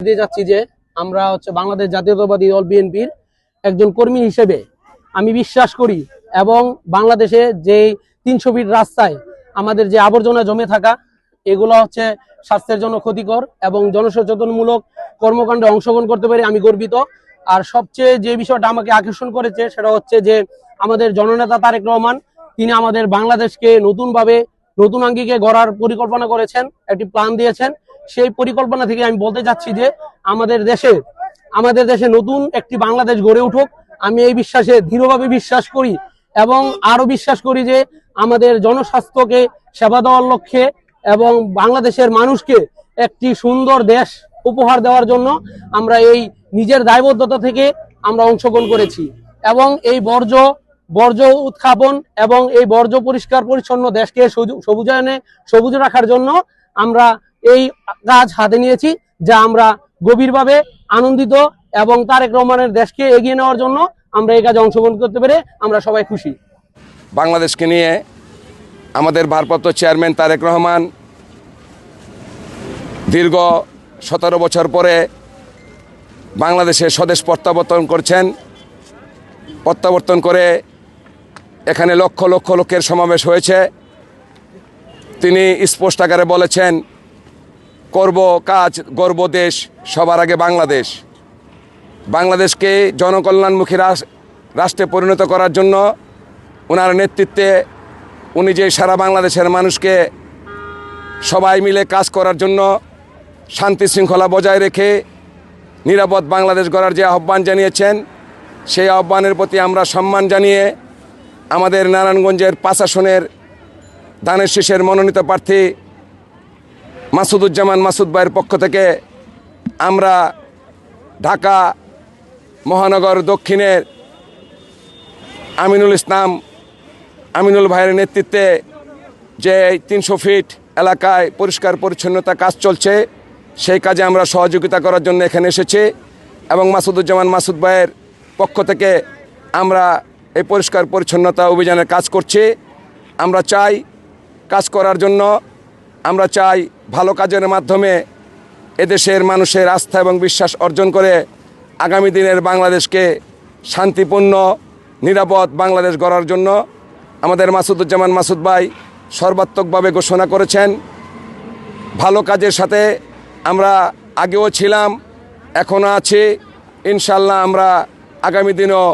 দিয়ে যাচ্ছি যে আমরা হচ্ছে বাংলাদেশ জাতীয়তাবাদী দল বিএনপির একজন কর্মী হিসেবে আমি বিশ্বাস করি এবং বাংলাদেশে যে তিনশো ফিট রাস্তায় আমাদের যে আবর্জনা জমে থাকা, এগুলো হচ্ছে স্বাস্থ্যের জন্য ক্ষতিকর এবং জনসচেতনমূলক কর্মকাণ্ডে অংশগ্রহণ করতে পারি আমি গর্বিত। আর সবচেয়ে যে বিষয়টা আমাকে আকর্ষণ করেছে সেটা হচ্ছে যে আমাদের জননেতা তারেক রহমান, তিনি আমাদের বাংলাদেশকে নতুনভাবে, নতুন আঙ্গিকে গড়ার পরিকল্পনা করেছেন, একটি প্ল্যান দিয়েছেন। সেই পরিকল্পনা থেকে আমি বলতে চাচ্ছি যে আমাদের দেশে আমাদের দেশে নতুন একটি বাংলাদেশ গড়ে উঠুক। আমি এই বিশ্বাসে দৃঢ়ভাবে বিশ্বাস করি এবং আরও বিশ্বাস করি যে আমাদের জনস্বাস্থ্যকে, সেবা দেওয়ার লক্ষ্যে এবং বাংলাদেশের মানুষকে একটি সুন্দর দেশ উপহার দেওয়ার জন্য আমরা এই নিজের দায়বদ্ধতা থেকে আমরা অংশগ্রহণ করেছি। এবং এই বর্জ্য বর্জ্য উৎখাপন এবং এই বর্জ্য পরিষ্কার পরিচ্ছন্ন দেশকে সবু- সবুজায়নে সবুজ রাখার জন্য আমরা এই কাজ হাতে নিয়েছি যা আমরা গভীরভাবে আনন্দিত এবং তারেক রহমানের দেশকে এগিয়ে নেওয়ার জন্য আমরা এই কাজে অংশগ্রহণ করতে পেরে আমরা সবাই খুশি। বাংলাদেশকে নিয়ে আমাদের ভারপ্রাপ্ত চেয়ারম্যান তারেক রহমান দীর্ঘ সতেরো বছর পরে বাংলাদেশে স্বদেশ প্রত্যাবর্তন করছেন। প্রত্যাবর্তন করে এখানে লক্ষ লক্ষ লোকের সমাবেশ হয়েছে। তিনি স্পষ্ট আকারে বলেছেন করব কাজ, গর্ব দেশ, সবার আগে বাংলাদেশ। বাংলাদেশকে জনকল্যাণমুখী রাষ্ট্রে পরিণত করার জন্য ওনার নেতৃত্বে উনি যে সারা বাংলাদেশের মানুষকে সবাই মিলে কাজ করার জন্য শান্তি শৃঙ্খলা বজায় রেখে নিরাপদ বাংলাদেশ গড়ার যে আহ্বান জানিয়েছেন, সেই আহ্বানের প্রতি আমরা সম্মান জানিয়ে আমাদের নারায়ণগঞ্জের পাঁচ আসনের দানের শীষের মনোনীত প্রার্থী মাসুদুজ্জামান মাসুদ ভাইয়ের পক্ষ থেকে আমরা ঢাকা মহানগর দক্ষিণের আমিনুল ইসলাম, আমিনুল ভাইয়ের নেতৃত্বে যে তিনশো ফিট এলাকায় পরিষ্কার পরিচ্ছন্নতা কাজ চলছে, সেই কাজে আমরা সহযোগিতা করার জন্য এখানে এসেছি এবং মাসুদুজ্জামান মাসুদ ভাইয়ের পক্ষ থেকে আমরা এই পরিষ্কার পরিচ্ছন্নতা অভিযানের কাজ করছি। আমরা চাই কাজ করার জন্য, আমরা চাই ভালো কাজের মাধ্যমে এদেশের মানুষের আস্থা এবং বিশ্বাস অর্জন করে আগামী দিনের বাংলাদেশকে শান্তিপূর্ণ, নিরাপদ বাংলাদেশ গড়ার জন্য আমাদের মাসুদুজ্জামান মাসুদ ভাই সর্বাত্মকভাবে ঘোষণা করেছেন, ভালো কাজের সাথে আমরা আগেও ছিলাম, এখনও আছি। ইনশাল্লাহ আমরা আগামী দিনও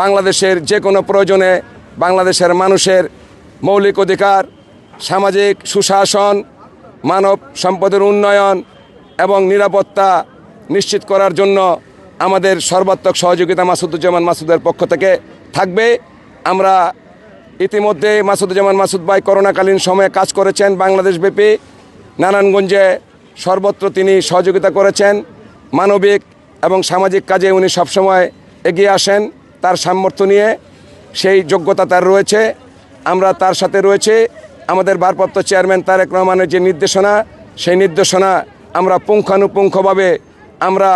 বাংলাদেশের যে কোনো প্রয়োজনে বাংলাদেশের মানুষের মৌলিক অধিকার, সামাজিক সুশাসন মানব সম্পদের উন্নয়ন এবং নিরাপত্তা নিশ্চিত করার জন্য আমাদের সর্বাত্মক সহযোগিতা মাসুদুজ্জামান মাসুদের পক্ষ থেকে থাকবে। আমরা ইতিমধ্যে মাসুদুজ্জামান মাসুদ ভাই করোনাকালীন সময়ে কাজ করেছেন বাংলাদেশব্যাপী নারায়ণগঞ্জে সর্বত্র তিনি সহযোগিতা করেছেন। মানবিক এবং সামাজিক কাজে উনি সবসময় এগিয়ে আসেন তার সামর্থ্য নিয়ে। সেই যোগ্যতা তার রয়েছে। আমরা তার সাথে রয়েছে। আমাদের ভারপ্রাপ্ত চেয়ারম্যান তারেক রহমানের যে নির্দেশনা, সেই নির্দেশনা আমরা পুঙ্খানুপুঙ্খভাবে আমরা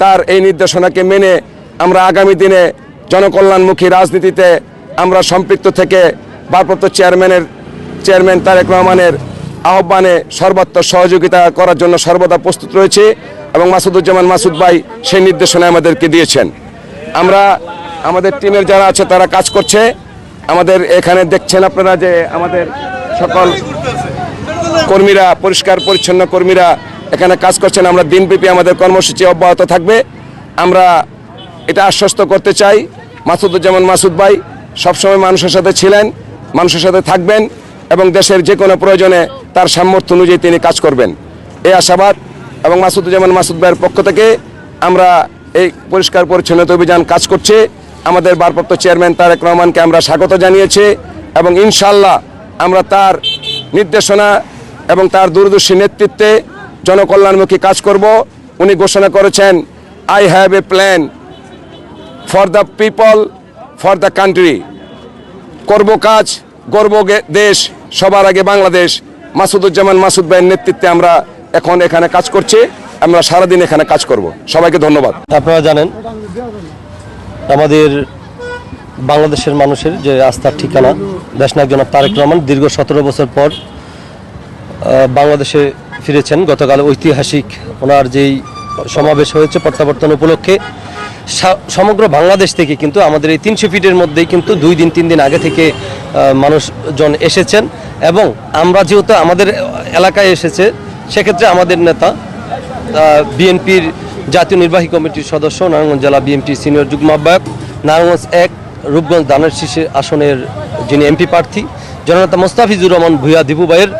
তার এই নির্দেশনাকে মেনে আমরা আগামী দিনে জনকল্যাণমুখী রাজনীতিতে আমরা সম্পৃক্ত থেকে ভারপ্রাপ্ত চেয়ারম্যানের, চেয়ারম্যান তারেক রহমানের আহ্বানে সর্বাত্মক সহযোগিতা করার জন্য সর্বদা প্রস্তুত রয়েছে এবং মাসুদুজ্জামান মাসুদ ভাই সেই নির্দেশনা আমাদেরকে দিয়েছেন। আমরা আমাদের টিমের যারা আছে তারা কাজ করছে। আমাদের এখানে দেখছেন আপনারা যে আমাদের সকল কর্মীরা, পরিষ্কার পরিচ্ছন্ন কর্মীরা এখানে কাজ করছেন। আমরা দিনব্যাপী আমাদের কর্মসূচি অব্যাহত থাকবে। আমরা এটা আশ্বস্ত করতে চাই। মাসুদুজ্জামান মাসুদ ভাই সবসময় মানুষের সাথে ছিলেন, মানুষের সাথে থাকবেন এবং দেশের যে কোনো প্রয়োজনে তার সামর্থ্য অনুযায়ী তিনি কাজ করবেন। এই আশাবাদ এবং মাসুদুজ্জামান মাসুদ ভাইয়ের পক্ষ থেকে আমরা এই পরিষ্কার পরিচ্ছন্নতা অভিযান কাজ করছি। আমাদের ভারপ্রাপ্ত চেয়ারম্যান তারেক রহমানকে আমরা স্বাগত জানিয়েছি এবং ইনশাল্লাহ আমরা তার নির্দেশনা এবং তার দূরদর্শী নেতৃত্বে জনকল্যাণমুখী কাজ করব। উনি ঘোষণা করেছেন I have a plan for the people for the country করব কাজ গর্ব দেশ, সবার আগে বাংলাদেশ। মাসুদুজ্জামান মাসুদ ভাইয়ের নেতৃত্বে আমরা এখন এখানে কাজ করছি, আমরা সারাদিন এখানে কাজ করব। সবাইকে ধন্যবাদ। আপনারা জানেন আমাদের বাংলাদেশের মানুষের যে আস্থার ঠিকানা, দেশনায়ক জনাব তারেক রহমান দীর্ঘ সতেরো বছর পর বাংলাদেশে ফিরেছেন। গতকাল ঐতিহাসিক ওনার যেই সমাবেশ হয়েছে প্রত্যাবর্তন উপলক্ষে সমগ্র বাংলাদেশ থেকে কিন্তু আমাদের এই তিনশো ফিটের মধ্যেই কিন্তু দুই দিন, তিন দিন আগে থেকে মানুষজন এসেছেন এবং আমরা যেহেতু আমাদের এলাকায় এসেছে, সেক্ষেত্রে আমাদের নেতা বিএনপির জাতীয় নির্বাহী কমিটির সদস্য, নারায়ণগঞ্জ জেলা বিএনপির সিনিয়র যুগ্ম আহ্বায়ক, নারায়ণগঞ্জ এক, রূপগঞ্জ দানের শীষে আসনের যিনি এমপি প্রার্থী, জননেতা মোস্তাফিজুর রহমান ভূয়া দিবু ভাইয়ের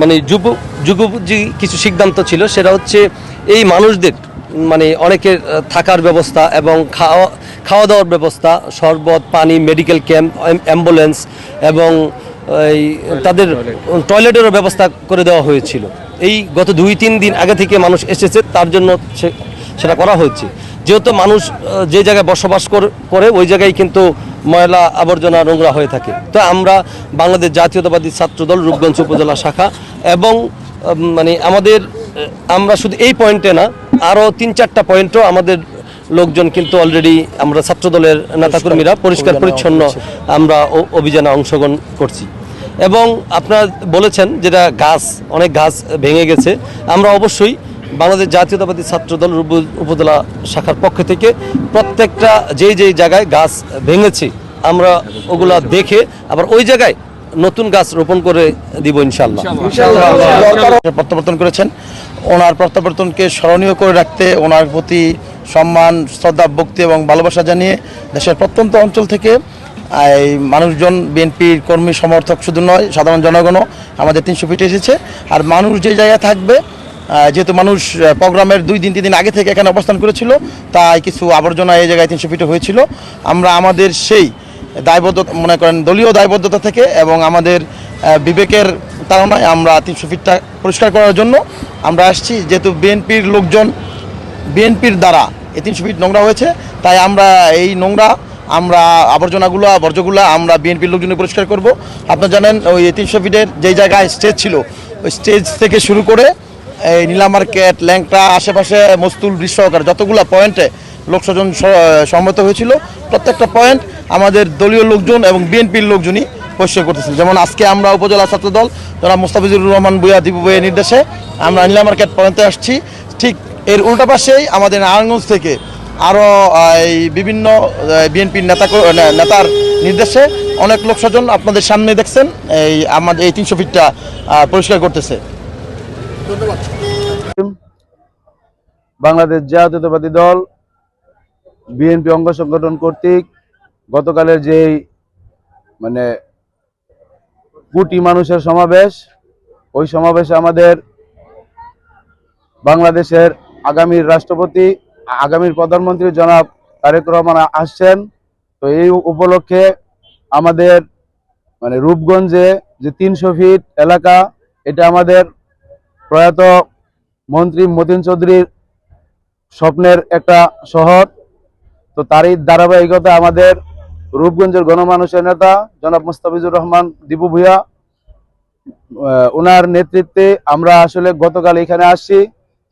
মানে যুব যুগোপযোগী কিছু সিদ্ধান্ত ছিল, সেটা হচ্ছে এই মানুষদের মানে অনেকের থাকার ব্যবস্থা এবং খাওয়া খাওয়া দাওয়ার ব্যবস্থা, শরবত, পানি, মেডিকেল ক্যাম্প অ্যাম্বুলেন্স এবং এই তাদের টয়লেটেরও ব্যবস্থা করে দেওয়া হয়েছিল। এই গত দুই, তিন দিন আগে থেকে মানুষ এসেছে, তার জন্য সেটা করা হয়েছে। যেহেতু মানুষ যে জায়গায় বসবাস করে ওই জায়গায় কিন্তু ময়লা আবর্জনা নোংরা হয়ে থাকে। তো আমরা বাংলাদেশ জাতীয়তাবাদী ছাত্রদল রূপগঞ্জ উপজেলা শাখা এবং মানে আমাদের আমরা শুধু এই পয়েন্টে না আরও তিন চারটা পয়েন্টও আমাদের লোকজন কিন্তু অলরেডি আমরা ছাত্রদলের নেতাকর্মীরা পরিষ্কার পরিচ্ছন্ন আমরা অভিযানে অংশগ্রহণ করছি। এবং আপনারা বলেছেন যেটা গাছ অনেক গাছ ভেঙে গেছে। আমরা অবশ্যই বাংলাদেশ জাতীয়তাবাদী ছাত্রদল রূপ- উপজেলা শাখার পক্ষ থেকে প্রত্যেকটা যেই যেই জায়গায় গাছ ভেঙেছি আমরা ওগুলা দেখে আবার ওই জায়গায় নতুন গাছ রোপণ করে দিব ইনশাল্লাহ প্রত্যাবর্তন করেছেন। ওনার প্রত্যাবর্তনকে স্মরণীয় করে রাখতে ওনার প্রতি সম্মান শ্রদ্ধা ভক্তি এবং ভালোবাসা জানিয়ে দেশের প্রত্যন্ত অঞ্চল থেকে এই মানুষজন বিএনপির কর্মী সমর্থক শুধু নয় সাধারণ জনগণও আমাদের তিনশো ফিটে এসেছে। আর মানুষ যে জায়গায় থাকবে যেহেতু মানুষ প্রোগ্রামের দুই দিন, তিন দিন আগে থেকে এখানে অবস্থান করেছিল, তাই কিছু আবর্জনা এই জায়গায় তিনশো ফিটে হয়েছিল। আমরা আমাদের সেই দায়বদ্ধতা, মনে করেন দলীয় দায়বদ্ধতা থেকে এবং আমাদের বিবেকের তাড়নায় আমরা তিনশো ফিটটা পরিষ্কার করার জন্য আমরা আসছি। যেহেতু বিএনপির লোকজন, বিএনপির দ্বারা এই তিনশো ফিট নোংরা হয়েছে, তাই আমরা এই নোংরা, আমরা আবর্জনাগুলো, বর্জ্যগুলো আমরা বিএনপির লোকজনে পরিষ্কার করব। আপনারা জানেন, ওই তিনশো ফিটের যেই জায়গায় স্টেজ ছিল, ওই স্টেজ থেকে শুরু করে এই নীলা মার্কেট, ল্যাংটা, আশেপাশে মস্তুল বিশ্বকার যতগুলো পয়েন্টে লোকস্বজন স- সমবেত হয়েছিল, প্রত্যেকটা পয়েন্ট আমাদের দলীয় লোকজন এবং বিএনপির লোকজনই পরিষ্কার করতেছিল যেমন আজকে আমরা উপজেলা ছাত্রদল যারা মুস্তাফিজুর রহমান বুয়া দিবু বইয়ের নির্দেশে আমরা নীলা মার্কেট পয়েন্টে আসছি। ঠিক এর উল্টা পাশেই আমাদের নারায়ণগঞ্জ থেকে আরও এই বিভিন্ন বিএনপির নেতা নেতার নির্দেশে অনেক লোকস্বজন আপনাদের সামনে দেখছেন, এই আমাদের এই তিনশো ফিটটা পরিষ্কার করতেছে। বাংলাদেশ জাতীয়তাবাদী দল, বিএনপি অঙ্গ সংগঠন কর্তৃক গতকালের যেই মানে কোটি মানুষের সমাবেশ, ওই সমাবেশে আমাদের বাংলাদেশের আগামীর রাষ্ট্রপতি, আগামীর প্রধানমন্ত্রী জনাব তারেক রহমান আসছেন। তো এই উপলক্ষে আমাদের মানে রূপগঞ্জে যে তিনশো ফিট এলাকা, এটা আমাদের প্রয়াত মন্ত্রী মতিন চৌধুরীর স্বপ্নের একটা শহর। তো তারই ধারাবাহিকতা আমাদের রূপগঞ্জের গণমানুষের নেতা জনাব মুস্তাফিজুর রহমান দীপু ভূয়া ওনার নেতৃত্বে আমরা আসলে গতকাল এখানে আসছি।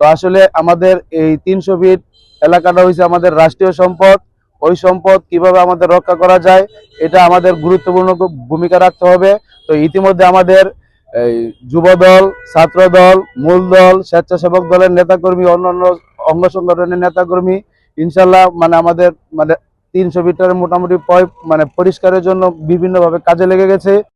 তো আসলে আমাদের এই তিনশো ফিট এলাকাটা হয়েছে আমাদের রাষ্ট্রীয় সম্পদ। ওই সম্পদ কীভাবে আমাদের রক্ষা করা যায়, এটা আমাদের গুরুত্বপূর্ণ ভূমিকা রাখতে হবে। তো ইতিমধ্যে আমাদের এই যুব দল ছাত্র দল মূল দল স্বেচ্ছাসেবক দলের নেতাকর্মী, অন্যান্য অঙ্গ সংগঠনের নেতাকর্মী ইনশাল্লাহ মানে আমাদের মানে তিনশো মিটারের মোটামুটি পয় মানে পরিষ্কারের জন্য বিভিন্নভাবে কাজে লেগে গেছে।